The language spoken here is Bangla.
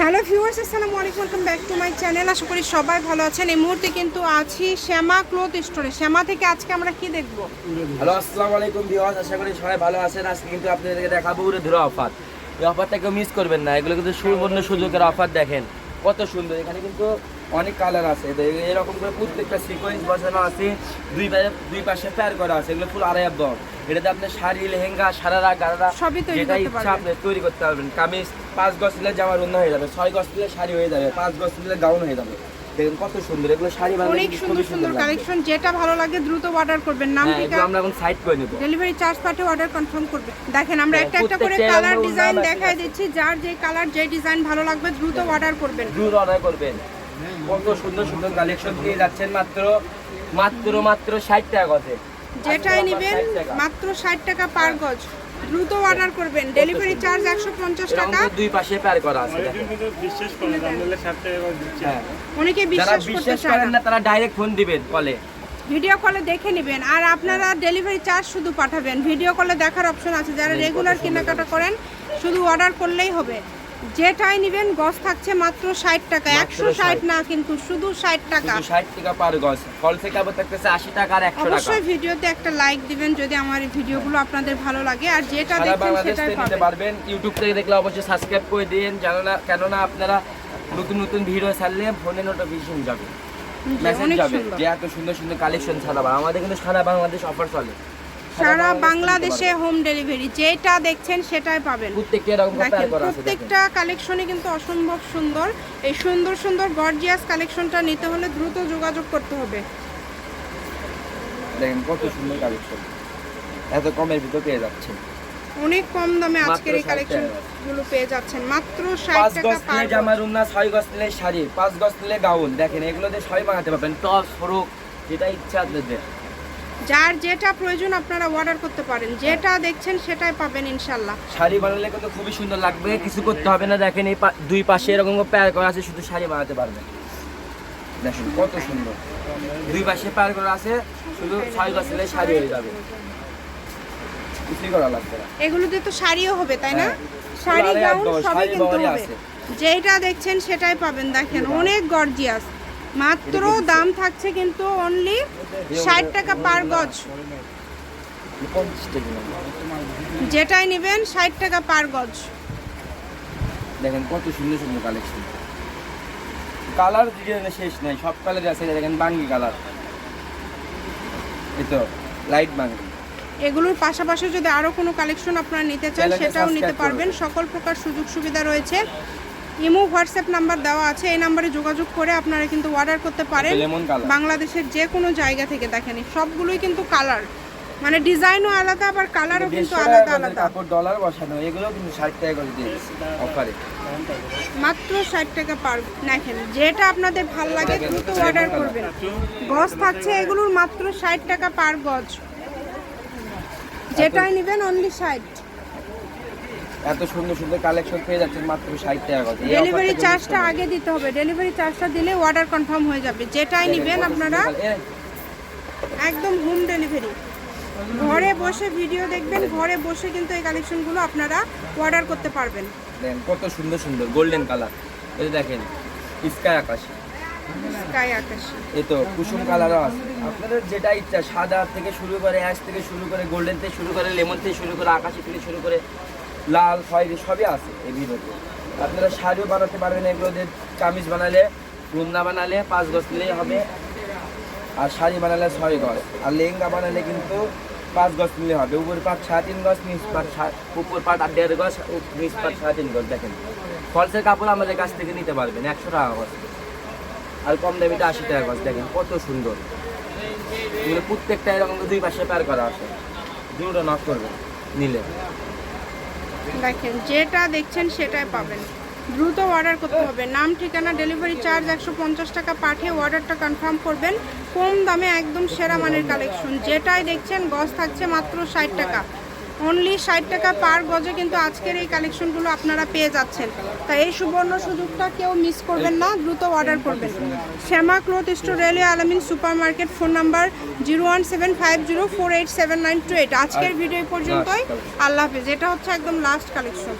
হ্যালো ভিউয়ার্স, আসসালামু আলাইকুম, welcome back to my channel. আশা করি সবাই ভালো আছেন। এই মুহূর্তে কিন্তু আছি শ্যামা ক্লথ স্টোরে। শ্যামা থেকে আজকে আমরা কি দেখব? হ্যালো, আসসালামু আলাইকুম ভিউয়ার্স, আশা করি সবাই ভালো আছেন। আজকে কিন্তু আপনাদেরকে দেখাবো উড়ে ধরে অফার। এই অফারটা কেউ মিস করবেন না। এগুলো কিন্তু সুবর্ণ সুযোগের অফার দেখেন। কত সুন্দর। এখানে কিন্তু অনেক কালার আছে। এরকম করে প্রত্যেকটা সিকোয়েন্স বসানো আছে। দুই পাশে দুই পাশে প্যার করা আছে। এগুলো ফুল আড়াই বক এটাতে আপনি শাড়ি লেহেঙ্গা সারারা গারারা সবই তৈরি যেটা করতে ইচ্ছা। আপনি তৈরি করতে পারবেন। কামিজ পাঁচ গজ দিলে জামার অন্য হয়ে যাবে। ছয় গজ দিলে শাড়ি হয়ে যাবে। পাঁচ গজ দিলে গাউন হয়ে যাবে। দেখেন কত সুন্দর। এগুলো শাড়ি বানালে অনেক সুন্দর সুন্দর। কালেকশন যেটা ভালো লাগে দ্রুত অর্ডার করবেন। নাম হ্যাঁ ঠিক এগুলো আমরা এখন সাইড করে নেব। ডেলিভারি চার্জ পাঠিয়ে অর্ডার কনফার্ম করবে। দেখেন আমরা হ্যাঁ, একটা একটা করে কালার ডিজাইন দেখাই দিচ্ছি। যার যে কালার যে ডিজাইন ভালো লাগবে দ্রুত অর্ডার করবেন। দ্রুত অর্ডার করবেন। কত সুন্দর সুন্দর কালেকশন পেয়ে যাচ্ছেন মাত্র মাত্র মাত্র ষাট টাকা গজে। যেটাই নেবেন offer 60 টাকা। মাত্র ষাট টাকা পার গজ। দ্রুত অর্ডার করবেন। ডেলিভারি চার্জ একশো পঞ্চাশ টাকা। দুই পাশে প্যার করা আছে। হ্যাঁ। অনেকে বিশ্বাস করতে বিশ্বাস করেন না। না তারা ডাইরেক্ট ফোন দিবেন কলে ভিডিও কলে দেখে নেবেন। আর আপনারা ডেলিভারি চার্জ শুধু পাঠাবেন। ভিডিও কলে দেখার অপশন আছে। যারা রেগুলার কেনাকাটা করেন শুধু অর্ডার করলেই হবে। যেটাই নেবেন গজ থাকছে মাত্র ষাট টাকা। একশো ষাট না কিন্তু শুধু ষাট টাকা। শুধু ষাট টাকা পার গজ ফলসে কাপড় থাকতেছে আশি টাকা আর একশো টাকা। অবশ্যই ভিডিওতে একটা লাইক দিবেন যদি আমার এই ভিডিওগুলো আপনাদের ভালো লাগে। আর যেটা বাংলাদেশ সেটাই নিতে পাবেন। পারবেন। ইউটিউব থেকে দেখলে অবশ্যই সাবস্ক্রাইব করে দিন। কেননা কেননা আপনারা নতুন নতুন ভিডিও ছাড়লে ফোনে নোটিফিকেশন যাবে। মেসেজ যাবে। যে এত সুন্দর সুন্দর কালেকশন ছাড়াবা আমাদের কিন্তু সারা বাংলাদেশ অফার চলে। সারা বাংলাদেশে হোম ডেলিভারি যেটা দেখছেন সেটাই পাবেন। প্রত্যেকটা কালেকশনই কিন্তু অসম্ভব সুন্দর। এই সুন্দর সুন্দর গর্জিয়াস কালেকশনটা নিতে হলে দ্রুত যোগাযোগ করতে হবে। দেখেন কত সুন্দর কালেকশন এত কমের ভিতর পেয়ে যাচ্ছে অনেক কম দামে আজকের এই কালেকশনগুলো পেয়ে যাচ্ছেন। মাত্র ষাট পাঁচ টাকা গজ পার নিলে জামার উন্না ছয় গজ নিলে শাড়ি পাঁচ গজ নিলে গাউন। দেখেন এগুলো দিয়ে সবাই বানাতে পারবেন। টপ ফ্রুক যেটা ইচ্ছা আপনাদের। যার যেটা প্রয়োজন আপনারা অর্ডার করতে পারেন। যেটা দেখছেন সেটাই পাবেন ইনশাল্লাহ। শাড়ি বানালে কিন্তু খুবই সুন্দর লাগবে কিছু করতে হবে না দেখেন এই দুই পাশে এরকম প্যার করা আছে শুধু শাড়ি বানাতে পারবেন। দেখেন কত সুন্দর। দুই পাশে প্যার করা আছে শুধু ছয় গজ শাড়ি হয়ে যাবে। কিছুই করা লাগবে না। এগুলোতে তো শাড়িও হবে তাই না? হ্যাঁ। শাড়ি গাউন সবই কিন্তু হবে। যেটা দেখছেন সেটাই পাবেন দেখেন অনেক গর্জিয়াস মাত্র দাম থাকছে কিন্তু অনলি ষাট টাকা পার গজ। যেটাই নেবেন ষাট টাকা পার গজ। দেখেন কত সুন্দর সুন্দর কালেকশন কালার শেষ নাই সব কালার আছে দেখেন বাঙ্গি কালার এই তো লাইট বাঙ্গি। এগুলোর পাশাপাশি যদি আরও কোনো কালেকশন আপনারা নিতে চান সেটাও নিতে পারবেন। সকল প্রকার সুযোগ সুবিধা রয়েছে। ইমো হোয়াটসঅ্যাপ নাম্বার দেওয়া আছে। এই নাম্বারে যোগাযোগ করে আপনারা কিন্তু অর্ডার করতে পারেন। বাংলাদেশের যে কোনো জায়গা থেকে দেখেন সবগুলোই কিন্তু কালার। মানে ডিজাইনও আলাদা আবার কালারও কিন্তু আলাদা আলাদা। কাপড় ডলার বসানো এগুলো কিন্তু ষাট টাকা করে দিয়ে অফারে মাত্র ষাট টাকা পার দেখেন যেটা আপনাদের ভালো লাগে দ্রুত অর্ডার করবেন। গজ থাকছে এগুলোর মাত্র ষাট টাকা পার গজ যেটাই নেবেন অনলি ষাট। এত সুন্দর সুন্দর কালেকশন পেয়ে যাচ্ছেন মাত্র ষাট টাকা করে। ডেলিভারি চার্জটা আগে দিতে হবে। ডেলিভারি চার্জটা দিলে অর্ডার কনফার্ম হয়ে যাবে। যেটাই নেবেন আপনারা। একদম হোম ডেলিভারি ঘরে বসে ভিডিও দেখবেন ঘরে বসে কিন্তু এই কালেকশনগুলো আপনারা অর্ডার করতে পারবেন। দেখেন কত সুন্দর সুন্দর গোল্ডেন কালার এই দেখেন স্কাই আকাশ। স্কাই আকাশি। এই তো কুসুম কালারও আছে। আপনাদের যেটা ইচ্ছা সাদা থেকে শুরু করে অ্যাশ থেকে শুরু করে গোল্ডেন থেকে শুরু করে লেমন থেকে শুরু করে আকাশি থেকে শুরু করে লাল খয়েরি সবই আছে এই ভিডিওতে। আপনারা শাড়িও বানাতে পারবেন, এগুলো দিয়ে কামিজ বানালে রুন্না বানালে, পাঁচ গজ নিলেই হবে। আর শাড়ি বানালে ছয় গজ। আর লেহেঙ্গা বানালে কিন্তু পাঁচ গজ নিলে হবে। উপর পাট সাড়ে তিন গজ, নিচ পাট উপর পাট আর দেড় গজ নিচ পাট সাড়ে তিন গজ, দেখেন। ফলসের কাপড় আমাদের কাছ থেকে নিতে পারবেন, একশো টাকা গজ। আর কম দামিটা আশি টাকা গজ, দেখেন, কত সুন্দর। প্রত্যেকটা এরকম দুই পাশে পার করা আছে। দুটো নক করবে নিলে। দেখেন, যেটা দেখছেন সেটাই পাবেন। দ্রুত অর্ডার করতে হবে। নাম, ঠিকানা ডেলিভারি চার্জ একশো পঞ্চাশ টাকা পাঠিয়ে অর্ডারটা কনফার্ম করবেন। কম দামে একদম সেরা মানের কালেকশন যেটাই দেখছেন, গজ থাকছে মাত্র ষাট টাকা। অনলি ষাট টাকা পার গজে কিন্তু আজকের এই কালেকশনগুলো আপনারা পেয়ে যাচ্ছেন। তা এই সুবর্ণ সুযোগটা কেউ মিস করবেন না দ্রুত অর্ডার করবেন। Shyama cloth store railway Alamin super market phone number zero one seven five zero four eight seven nine two eight আজকের ভিডিও পর্যন্তই। আল্লাহ হাফেজ। এটা হচ্ছে একদম লাস্ট কালেকশন